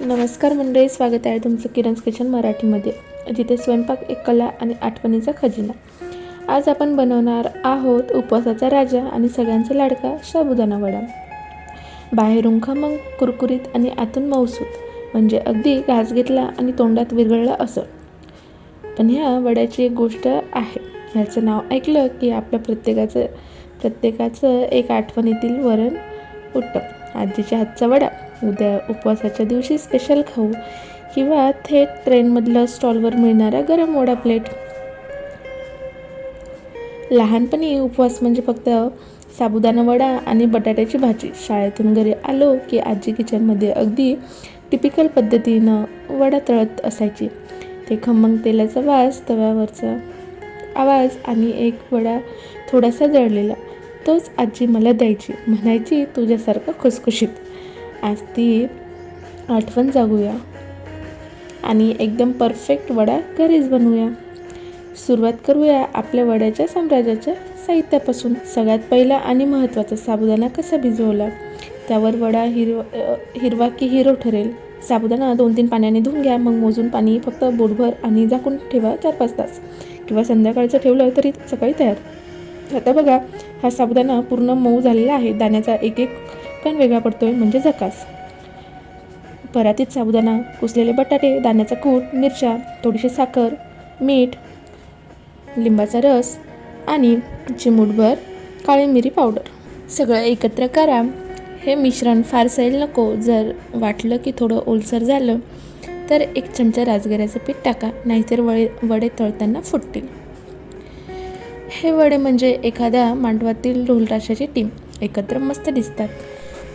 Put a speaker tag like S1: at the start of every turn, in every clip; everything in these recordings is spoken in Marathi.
S1: नमस्कार मंडळी स्वागत आहे तुमचं किरण's किचन मराठीमध्ये जिथे स्वयंपाक एक कला आणि आठवणीचा खजिना. आज आपण बनवणार आहोत उपवासाचा राजा आणि सगळ्यांचा लाडका साबुदाणा वडा. बाहेरून खमंग कुरकुरीत आणि आतून मऊसूत म्हणजे अगदी घास घेतला आणि तोंडात विरघळला असं. पण ह्या वड्याची एक गोष्ट आहे ह्याचं नाव ऐकलं की आपल्या प्रत्येकाचं प्रत्येकाचं एक आठवणीतील वरण उठतं. आजीच्या हातचा वडा. उद्या उपवासाच्या दिवशी स्पेशल खाऊ किंवा थेट ट्रेनमधलं स्टॉलवर मिळणारा गरम वडा प्लेट लहानपणी उपवास म्हणजे फक्त साबुदाणा वडा आणि बटाट्याची भाजी. शाळेतून घरी आलो की आजी किचनमध्ये अगदी टिपिकल पद्धतीनं वडा तळत असायची. ते खमंग तेलाचा वास तव्यावरचा आवाज आणि एक वडा थोडासा जळलेला तोच आजी मला द्यायची. म्हणायची तुझ्यासारखं खुसखुशीत. आज ती आठवण जागूया आणि एकदम परफेक्ट वडा घरीच बनवूया. सुरुवात करूया आपल्या वड्याच्या साम्राज्याच्या साहित्यापासून. सगळ्यात पहिला आणि महत्त्वाचा साबुदाणा कसा भिजवला? त्यावर वडा हिरवा हिरवा की हिरो ठरेल. साबुदाणा दोन तीन पाण्याने धुवून घ्या मग मोजून पाणी फक्त बोटभर आणि झाकून ठेवा चार पाच तास. किंवा संध्याकाळचं ठेवलं तरी सकाळी तयार. आता बघा हा साबुदाणा पूर्ण मऊ झालेला आहे. दाण्याचा एक एक पण वेगळा पडतोय म्हणजे जकास परातीत साबुदाणा कुसलेले बटाटे दाण्याचा कूट मिरच्या थोडीशी साखर मीठ लिंबाचा रस आणि चिमूटभर काळी मिरी पावडर. सगळं एकत्र करा. हे मिश्रण फार सैल नको. जर वाटलं की थोडं ओलसर झालं तर एक चमचा राजगिऱ्याचं पीठ टाका. नाहीतर वडे वडे तळताना फुटतील. हे वडे म्हणजे एखाद्या मांडवातील ढोलराशाची टीम एकत्र मस्त दिसतात.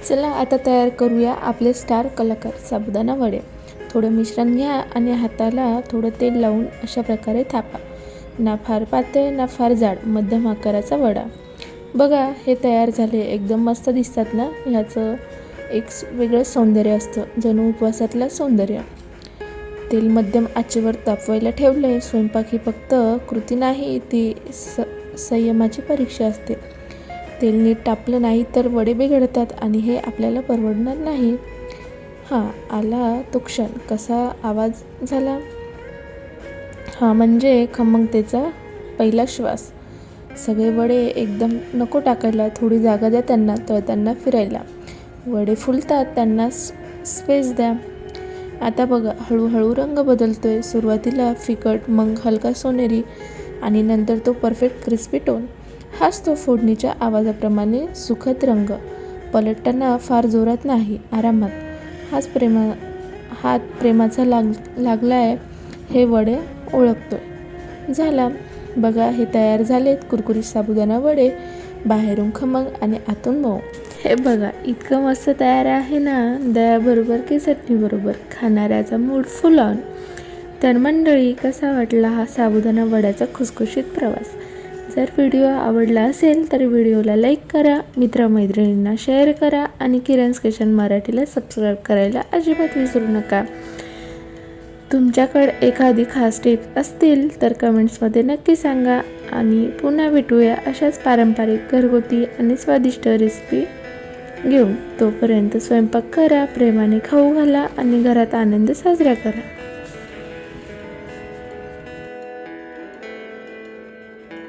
S1: चला आता तयार करूया आपले स्टार कलाकार साबुदाणा वडे. थोडं मिश्रण घ्या आणि हाताला थोडं तेल लावून अशा प्रकारे थापा. ना फार पातळ ना फार जाड मध्यम आकाराचा वडा. बघा हे तयार झाले. एकदम मस्त दिसतात ना? ह्याचं एक वेगळं सौंदर्य असतं. जणू उपवासातलं सौंदर्य. तेल मध्यम आचेवर तापवायला ठेवले स्वयंपाक ही फक्त कृती नाही ती स संयमाची परीक्षा असते. तेल नीट टापलं नाही तर वडे बिघडतात आणि हे आपल्याला परवडणार नाही. हां आला तो क्षण. कसा आवाज झाला? हा म्हणजे खमंगतेचा पहिला श्वास. सगळे वडे एकदम नको टाकायला. थोडी जागा द्या त्यांना तळताना फिरायला. वडे फुलतात त्यांना स्पेस द्या. आता बघा हळूहळू रंग बदलतो आहे सुरुवातीला फिकट मग हलका सोनेरी आणि नंतर तो परफेक्ट क्रिस्पी टोन. हाच तो फोडणीच्या आवाजाप्रमाणे सुखद रंग पलटताना फार जोरात नाही आरामात. हाच प्रेमा हात प्रेमाचा लाग लागला आहे हे वडे ओळखतोय. झाला. बघा हे तयार झालेत कुरकुरीत साबुदाणा वडे बाहेरून खमंग आणि आतून मऊ. हे बघा इतकं मस्त तयार आहे ना दयाबरोबर की चटणीबरोबर खाणाऱ्याचा मूड फुल ऑन तर मंडळी कसा वाटला हा साबुदाणा वड्याचा खुसखुशीत प्रवास? जर व्हिडिओ आवडला असेल तर व्हिडिओला लाईक करा मित्रमैत्रिणींना शेअर करा आणि किरण's किचन मराठीला सबस्क्राईब करायला अजिबात विसरू नका. तुमच्याकडे एखादी खास टिप असतील तर कमेंट्समध्ये नक्की सांगा आणि पुन्हा भेटूया अशाच पारंपरिक घरगुती आणि स्वादिष्ट रेसिपी घेऊन. तोपर्यंत स्वयंपाक करा प्रेमाने खाऊ घाला आणि घरात आनंद साजरा करा.